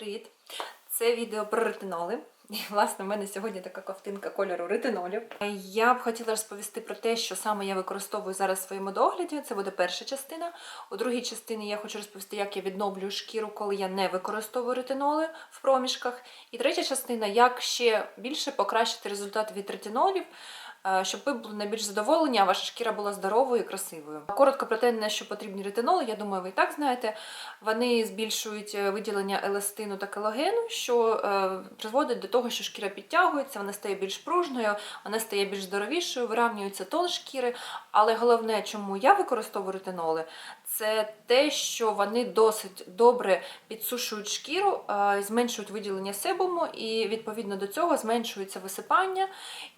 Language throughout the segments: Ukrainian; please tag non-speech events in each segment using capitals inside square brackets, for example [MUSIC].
Привіт! Це відео про ретиноли. І, власне, в мене сьогодні така ковтинка кольору ретинолів. Я б хотіла розповісти про те, що саме я використовую зараз в своєму догляді. Це буде перша частина. У другій частині я хочу розповісти, як я відновлюю шкіру, коли я не використовую ретиноли в проміжках. І третя частина, як ще більше покращити результат від ретинолів, щоб ви були найбільш задоволені, а ваша шкіра була здоровою і красивою. Коротко про те, на що потрібні ретиноли, я думаю, ви і так знаєте. Вони збільшують е, виділення еластину та колагену, що е, призводить до того, що шкіра підтягується, вона стає більш пружною, вона стає більш здоровішою, вирівнюється тон шкіри. Але головне, чому я використовую ретиноли, це те, що вони досить добре підсушують шкіру, е, зменшують виділення себуму, і відповідно до цього зменшується висипання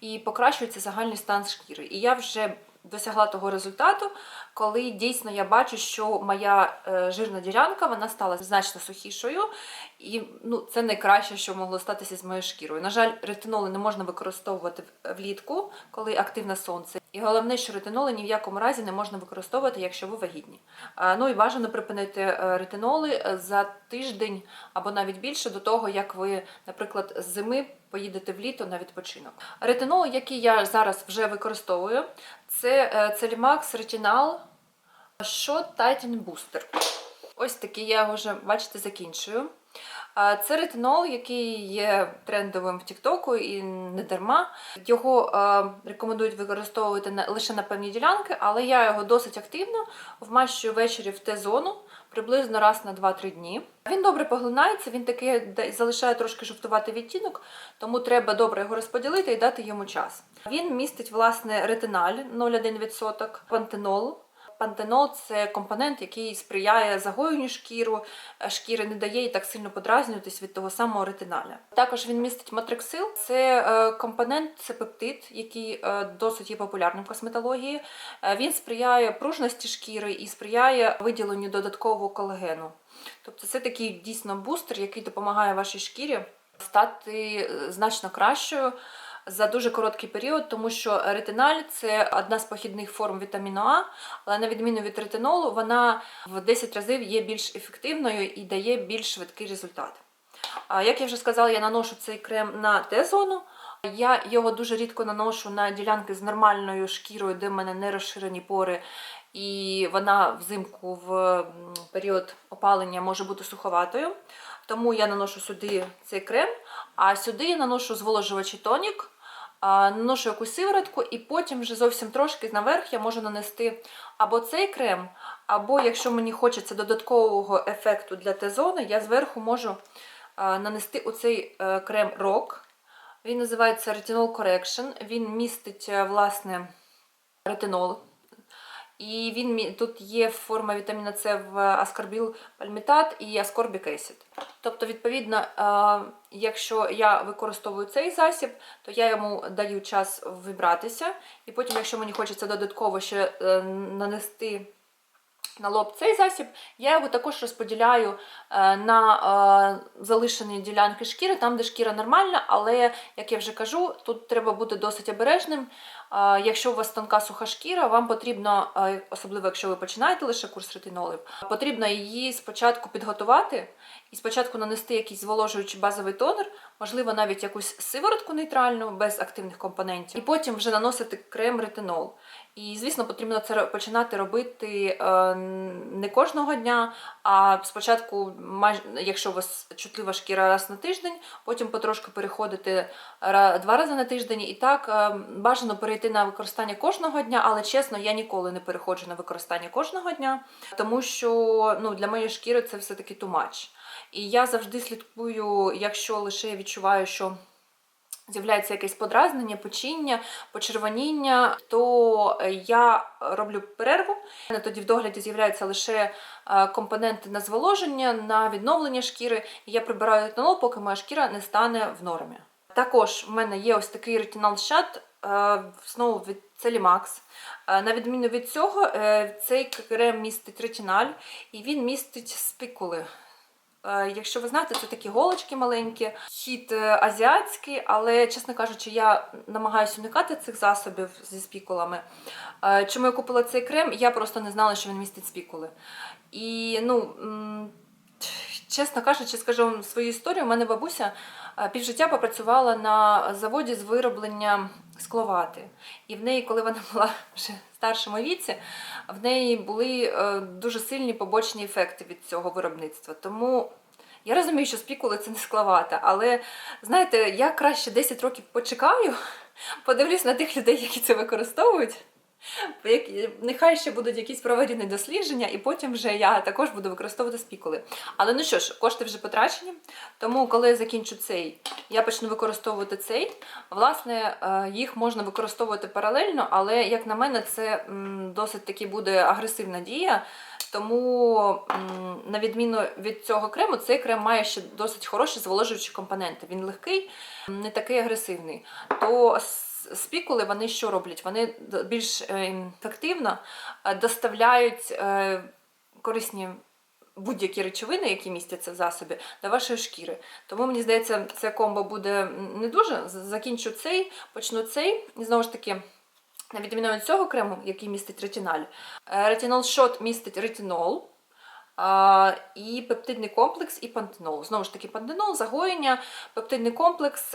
і покращується загальний стан шкіри. І я вже досягла того результату, коли дійсно я бачу, що моя е, жирна ділянка вона стала значно сухішою, і ну, це найкраще, що могло статися з моєю шкірою. На жаль, ретиноли не можна використовувати влітку, коли активне сонце. І головне, що ретиноли ні в якому разі не можна використовувати, якщо ви вагітні. Ну і бажано припинити е, ретиноли е, за тиждень або навіть більше до того, як ви, наприклад, з зими поїдете в літо на відпочинок. Ретинол, який я зараз вже використовую, це е, Celimax Retinal Shot Tighten Booster. Ось такий я його вже, бачите, закінчую. Це ретинол, який є трендовим в Тіктоку і не дарма. Його рекомендують використовувати лише на певні ділянки, але я його досить активно вмащую ввечері в Т-зону приблизно раз на 2-3 дні. Він добре поглинається, він таки да- залишає трошки жовтуватий відтінок, тому треба добре його розподілити і дати йому час. Він містить власне ретиналь 0,1%, пантенол. Пантенол це компонент, який сприяє загоєнню шкіру, е, шкіри не дає їй так сильно подразнюватись від того самого ретиналя. Також він містить матриксил, це е, компонент, це пептид, який е, досить є популярним в косметології. Він сприяє пружності шкіри і сприяє виділенню додаткового колагену. Тобто це такий дійсно бустер, який допомагає вашій шкірі стати значно кращою за дуже короткий період, тому що ретиналь це одна з похідних форм вітаміну А, але на відміну від ретинолу, вона в 10 разів є більш ефективною і дає більш швидкий результат. Як я вже сказала, я наношу цей крем на Т-зону. Я його дуже рідко наношу на ділянки з нормальною шкірою, де в мене не розширені пори, і вона взимку в період опалення може бути суховатою. Тому я наношу сюди цей крем, а сюди я наношу зволожувачий тонік, наношу якусь сиворотку, і потім вже зовсім трошки наверх я можу нанести або цей крем, або якщо мені хочеться додаткового ефекту для Т-зони, я зверху можу нанести оцей е, крем Rock. Він називається Retinol Correction. Він містить е, власне ретинол. І він тут є форма вітаміна С в аскорбіл пальмітат і аскорбік есід. Тобто, відповідно, е, якщо я використовую цей засіб, то я йому даю час вибратися, і потім, якщо мені хочеться додатково ще е, нанести на лоб цей засіб, я його також розподіляю е, на е, залишені ділянки шкіри, там, де шкіра нормальна, але, як я вже кажу, тут треба бути досить обережним. Е, Якщо у вас тонка суха шкіра, вам потрібно, особливо якщо ви починаєте лише курс ретинолів, потрібно її спочатку підготувати і спочатку нанести якийсь зволожуючий базовий тонер, можливо, навіть якусь сиворотку нейтральну без активних компонентів, і потім вже наносити крем ретинол. І, звісно, потрібно це починати робити е, не кожного дня, а спочатку, якщо у вас чутлива шкіра раз на тиждень, потім потрошку переходити два рази на тиждень. І так е, бажано перейти на використання кожного дня, але чесно, я ніколи не переходжу на використання кожного дня, тому що ну, для моєї шкіри це все-таки much. І я завжди слідкую, якщо лише відчуваю, що з'являється якесь подразнення, печіння, почервоніння, то е, я роблю перерву. Тоді в догляді з'являються лише е, компоненти на зволоження, на відновлення шкіри. І я прибираю етанол, поки моя шкіра не стане в нормі. Також в мене є ось такий ретинал щат, е, знову від. Е, На відміну від цього, цей крем містить ретиналь і він містить спікули. Е, Якщо ви знаєте, це такі голочки маленькі, хід е, азіатський, але, чесно кажучи, я намагаюся уникати цих засобів зі спікулами. Е, Чому я купила цей крем? Я просто не знала, що він містить спікули. І ну, Чесно кажучи, скажу вам свою історію. У мене бабуся півжиття попрацювала на заводі з вироблення скловати. І в неї, коли вона [LAUGHS] була вже в старшому віці, в неї були е, дуже сильні побочні ефекти від цього виробництва. Тому я розумію, що спікули це не склавата, але знаєте, я краще 10 років почекаю, [LAUGHS] подивлюсь на тих людей, які це використовують. Які- Нехай ще будуть якісь проведені дослідження, і потім вже я також буду використовувати спікули. Але ну що ж, кошти вже потрачені, тому коли я закінчу цей, я почну використовувати цей. Власне, е, їх можна використовувати паралельно, але як на мене, це досить таки буде агресивна дія. Тому, на відміну від цього крему, цей крем має ще досить хороші зволожуючі компоненти. Він легкий, не такий агресивний. То спікули вони що роблять? Вони більш е, ефективно е, доставляють е, корисні будь-які речовини, які містяться в засобі, до вашої шкіри. Тому мені здається, це комбо буде не дуже. Закінчу цей, почну цей. І знову ж таки, на відміну від цього крему, який містить ретиналь, е, ретинол шот містить ретинол. І пептидний комплекс, і пантенол. Знову ж таки, пантенол, загоєння, пептидний комплекс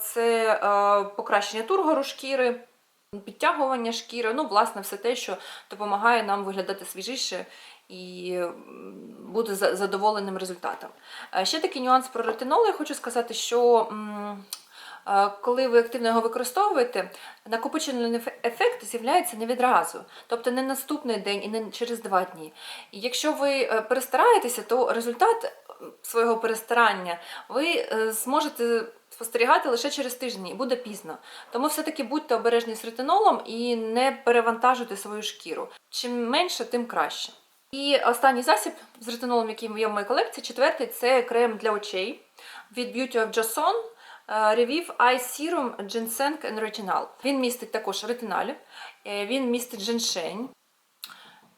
це покращення тургору шкіри, підтягування шкіри, ну, власне, все те, що допомагає нам виглядати свіжіше і бути задоволеним результатом. Ще такий нюанс про ретинол. Я хочу сказати, що. Коли ви активно його використовуєте, накопичувальний ефе- ефект з'являється не відразу, тобто не наступний день і не через два дні. І якщо ви е, перестараєтеся, то результат е, свого перестарання ви е, зможете спостерігати лише через тиждень і буде пізно. Тому все-таки будьте обережні з ретинолом і не перевантажуйте свою шкіру. Чим менше, тим краще. І останній засіб з ретинолом, який є в моїй колекції, четвертий це крем для очей від Beauty of Joseon. Е, Revive Eye Serum Ginseng and Retinol. Він містить також ретиналь, е, він містить женшень,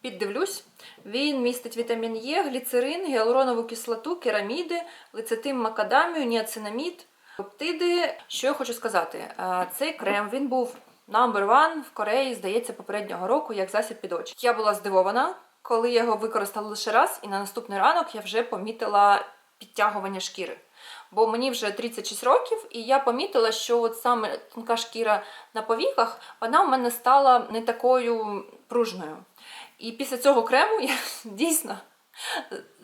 Піддивлюсь. Він містить вітамін Е, гліцерин, гіалуронову кислоту, кераміди, лецитин макадамію, ніацинамід, пептиди. Що я хочу сказати? Е, Цей крем він був number one в Кореї, здається, попереднього року як засіб під очі. Я була здивована, коли я його використала лише раз, і на наступний ранок я вже помітила підтягування шкіри. Бо мені вже 36 років, і я помітила, що от саме тонка шкіра на повіках, вона в мене стала не такою пружною. І після цього крему я [LAUGHS] дійсно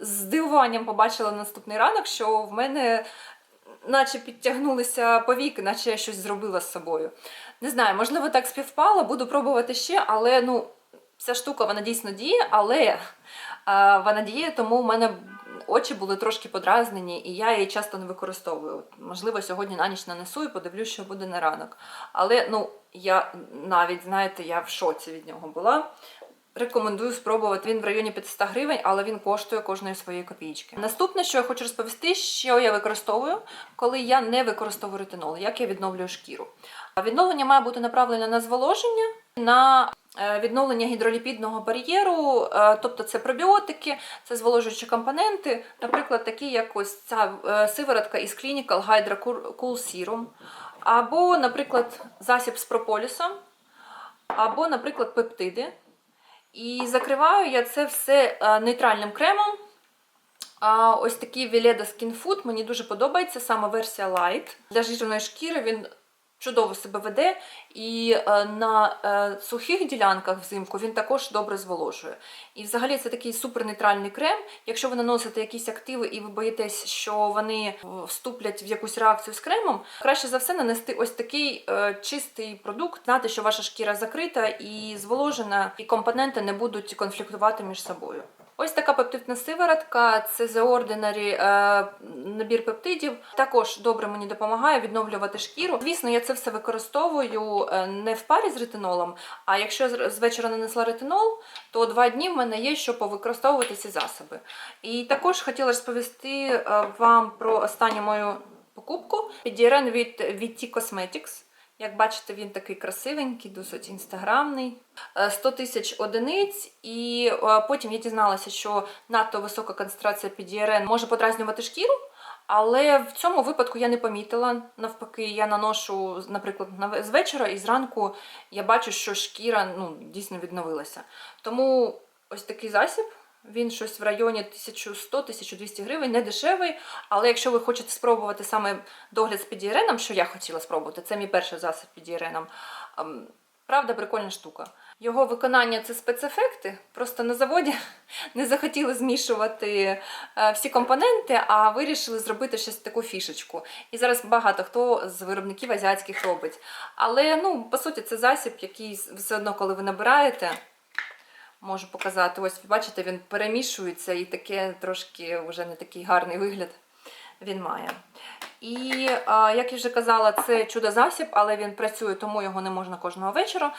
з здивуванням побачила наступний ранок, що в мене наче підтягнулися повіки, наче я щось зробила з собою. Не знаю, можливо, так співпало, буду пробувати ще, але ну, ця штука вона дійсно діє, але а, вона діє, тому в мене очі були трошки подразнені, і я її часто не використовую. Можливо, сьогодні на ніч нанесу і подивлюсь, що буде на ранок. Але ну, я навіть, знаєте, я в шоці від нього була. Рекомендую спробувати. Він в районі 500 гривень, але він коштує кожної своєї копійки. Наступне, що я хочу розповісти, що я використовую, коли я не використовую ретинол, як я відновлюю шкіру. Відновлення має бути направлене на зволоження, на відновлення гідроліпідного бар'єру, е, тобто це пробіотики, це зволожуючі компоненти, наприклад, такі як ось ця е, сиворотка із Clinical Hydra Cool Serum, або, наприклад, засіб з прополісом, або, наприклад, пептиди. І закриваю я це все е, нейтральним кремом. Ось такий Veleda Skin Food мені дуже подобається, саме версія Light. Для жирної шкіри він чудово себе веде, і е, на е, сухих ділянках взимку він також добре зволожує. І взагалі це такий супернейтральний крем. Якщо ви наносите якісь активи і ви боїтесь, що вони вступлять в якусь реакцію з кремом, краще за все нанести ось такий е, чистий продукт, знати, що ваша шкіра закрита і зволожена, і компоненти не будуть конфліктувати між собою. Ось така пептидна сиворотка, це The Ordinary е, набір пептидів. Також добре мені допомагає відновлювати шкіру. Звісно, я це все використовую е, не в парі з ретинолом, а якщо з вечора нанесла ретинол, то два дні в мене є, щоб повикористовувати ці засоби. І також хотіла розповісти е, вам про останню мою покупку. PDRN від VT Cosmetics. Як бачите, він такий красивенький, досить інстаграмний. Е, 100 тисяч одиниць, і е, потім я дізналася, що надто висока концентрація PDRN може подразнювати шкіру. Але в цьому випадку я не помітила. Навпаки, я наношу, наприклад, на- з вечора і зранку я бачу, що шкіра ну, дійсно відновилася. Тому ось такий засіб Він щось в районі 1100-1200 гривень, не дешевий. Але якщо ви хочете спробувати саме догляд з підіреном, що я хотіла спробувати, це мій перший засіб підіреном. ем, Правда, прикольна штука. Його виконання це спецефекти. Просто на заводі [LAUGHS] не захотіли змішувати е, всі компоненти, а вирішили зробити щось таку фішечку. І зараз багато хто з виробників азіатських робить. Але ну, по суті, це засіб, який все одно, коли ви набираєте, можу показати. Ось, бачите, він перемішується і таке трошки вже не такий гарний вигляд він має. І, як я вже казала, це чудо-засіб, але він працює, тому його не можна кожного вечора.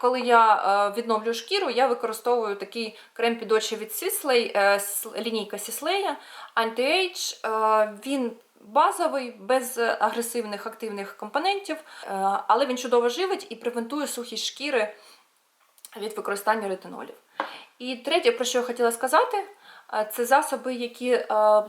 Коли я а, відновлюю шкіру, я використовую такий крем під очі від Sisley, е, лінійка Sisley Anti-Age. Е, Він базовий, без агресивних активних компонентів, е, але він чудово живить і превентує сухість шкіри від використання ретинолів. І третє, про що я хотіла сказати, е, це засоби, які е,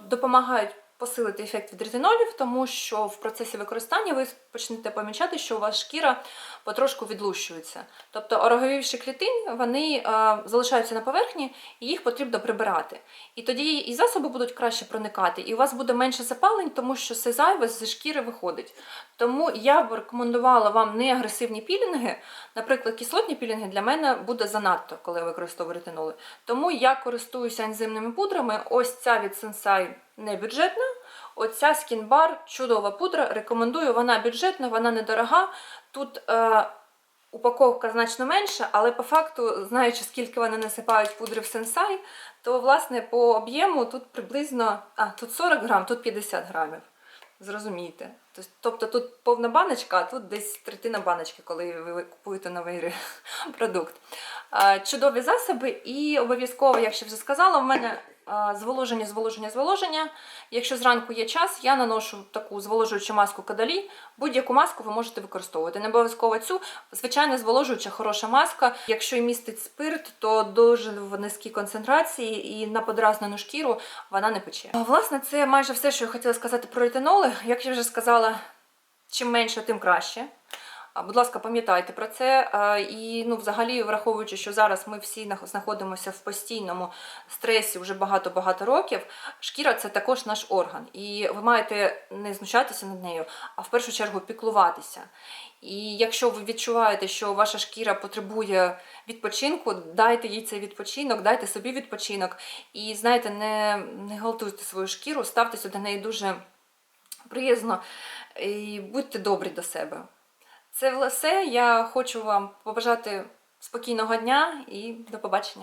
допомагають посилити ефект від ретинолів, тому що в процесі використання ви почнете помічати, що у вас шкіра потрошку відлущується. Тобто ороговівші клітини вони е, залишаються на поверхні, і їх потрібно прибирати. І тоді і засоби будуть краще проникати, і у вас буде менше запалень, тому що все зайве зі шкіри виходить. Тому я б рекомендувала вам не агресивні пілінги. Наприклад, кислотні пілінги для мене буде занадто, коли я використовую ретиноли. Тому я користуюся ензимними пудрами. Ось ця від Sensai не бюджетна. Оця Bar чудова пудра. Рекомендую, вона бюджетна, вона недорога. Тут е, упаковка значно менша, але по факту, знаючи, скільки вони насипають пудри в Sensai, то власне по об'єму тут приблизно а, тут 40 грам, тут 50 грамів. Зрозумійте. Тос- Тобто тут повна баночка, а тут десь третина баночки, коли ви купуєте новий [LAUGHS] продукт. Чудові засоби, і обов'язково, як ще вже сказала, в мене зволоження, зволоження, зволоження. Якщо зранку є час, я наношу таку зволожуючу маску кадалі. Будь-яку маску ви можете використовувати. Не обов'язково цю. Звичайно, зволожуюча хороша маска. Якщо і містить спирт, то дуже в низькій концентрації і на подразнену шкіру вона не пече. Власне, це майже все, що я хотіла сказати про ретиноли. Як я вже сказала, чим менше, тим краще. Будь ласка, пам'ятайте про це. І ну, взагалі, враховуючи, що зараз ми всі знаходимося в постійному стресі вже багато-багато років, шкіра це також наш орган. І ви маєте не знущатися над нею, а в першу чергу піклуватися. І якщо ви відчуваєте, що ваша шкіра потребує відпочинку, дайте їй цей відпочинок, дайте собі відпочинок. І знаєте, не, не галтуйте свою шкіру, ставтеся до неї дуже приязно і будьте добрі до себе. Це все. Я хочу вам побажати спокійного дня і до побачення.